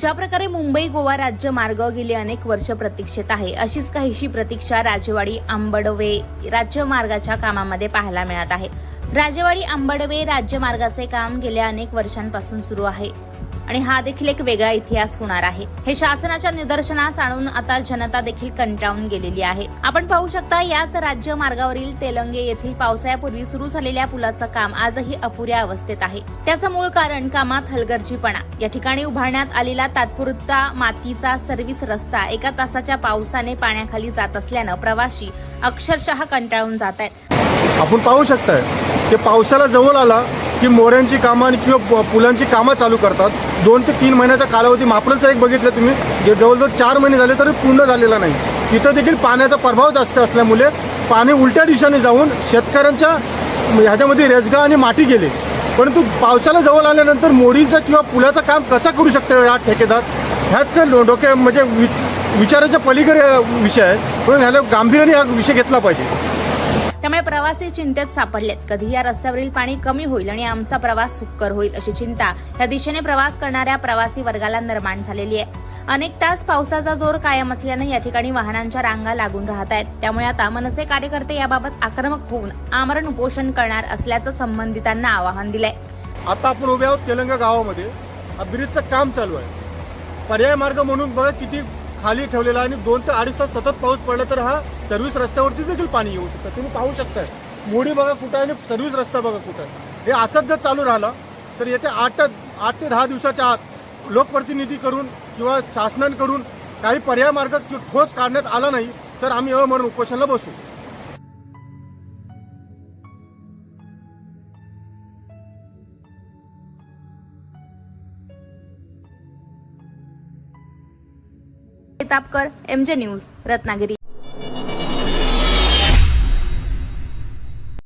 ज्या प्रकारे मुंबई गोवा राज्य मार्ग गेले अनेक वर्ष प्रतीक्षेत आहे अशीच काहीशी प्रतीक्षा राजेवाडी आंबडवे राज्य मार्गाच्या कामामध्ये पाहायला मिळत आहे. राजवाडी आंबडवे राज्य मार्गाचे काम गेल्या अनेक वर्षांपासून सुरू आहे. आणि हा देखील एक वेगळा इतिहास होणार आहे. हे शासनाच्या निदर्शनास आणून आता जनता देखील कंटाळून गेलेली आहे. आपण पाहू शकता याच राज्य मार्गावरील तेलंगे येथील पावसाळ्यापूर्वी सुरू झालेल्या पुलाचं काम आजही अपुऱ्या अवस्थेत आहे. त्याचं मूळ कारण कामात हलगर्जीपणा. या ठिकाणी उभारण्यात आलेला तात्पुरता मातीचा सर्व्हिस रस्ता एका तासाच्या पावसाने पाण्याखाली जात असल्यानं प्रवासी अक्षरशः कंटाळून जात आहेत. आपण पाहू शकताय की पावसाला जवळ आला की मोऱ्यांची कामं किंवा पुलांची कामं चालू करतात. दोन ते तीन महिन्याचा कालावधी मापलंचं एक बघितलं तुम्ही. जे जवळजवळ चार महिने झाले तरी पूर्ण झालेला नाही. तिथं देखील पाण्याचा प्रभाव जास्त असल्यामुळे पाणी उलट्या दिशेने जाऊन शेतकऱ्यांच्या ह्याच्यामध्ये रेजगा आणि माती गेले. परंतु पावसाला जवळ आल्यानंतर मोडीचं किंवा पुलाचं काम कसं करू शकतो हा ठेकेदार? ह्यात काय डोक्या म्हणजे वि विचाराच्या पलीकडे विषय आहे. म्हणून ह्याला गांभीर्याने हा विषय घेतला पाहिजे. त्यामुळे प्रवासी चिंतेत सापडलेत. कधी या रस्त्यावरील पाणी कमी होईल आणि आमचा प्रवास सुकर होईल अशी चिंता या दिशेने प्रवास करणाऱ्या प्रवासी वर्गाला निर्माण झालेली आहे. अनेक तास पावसाचा जोर कायम असल्यानं या ठिकाणी वाहनांच्या रांगा लागून राहत आहेत. त्यामुळे आता मनसे कार्यकर्ते याबाबत आक्रमक होऊन आमरण उपोषण करणार असल्याचं संबंधितांना आवाहन दिलंय. आता आपण उभे आहोत तेलंगा गावामध्ये. ब्रिजचं काम चालू आहे. पर्याय मार्ग म्हणून बघा किती खाली ठेवलेला आणि दोन ते अडीच तास सतत पाऊस पडला तर हा सर्व्हिस रस्त्यावरती देखील पाणी येऊ शकतं. तुम्ही पाहू शकताय मोडी बघा कुठं आहे आणि सर्व्हिस रस्ता बघा कुठं आहे. हे असंच जर चालू राहिलं तर येत्या आठ आठ ते दहा दिवसाच्या आत लोकप्रतिनिधी करून किंवा शासनांकडून काही पर्याय मार्ग ठोस काढण्यात आला नाही तर आम्ही अमरण उपोषणाला बसू. Tapkar MJ news Ratnagiri.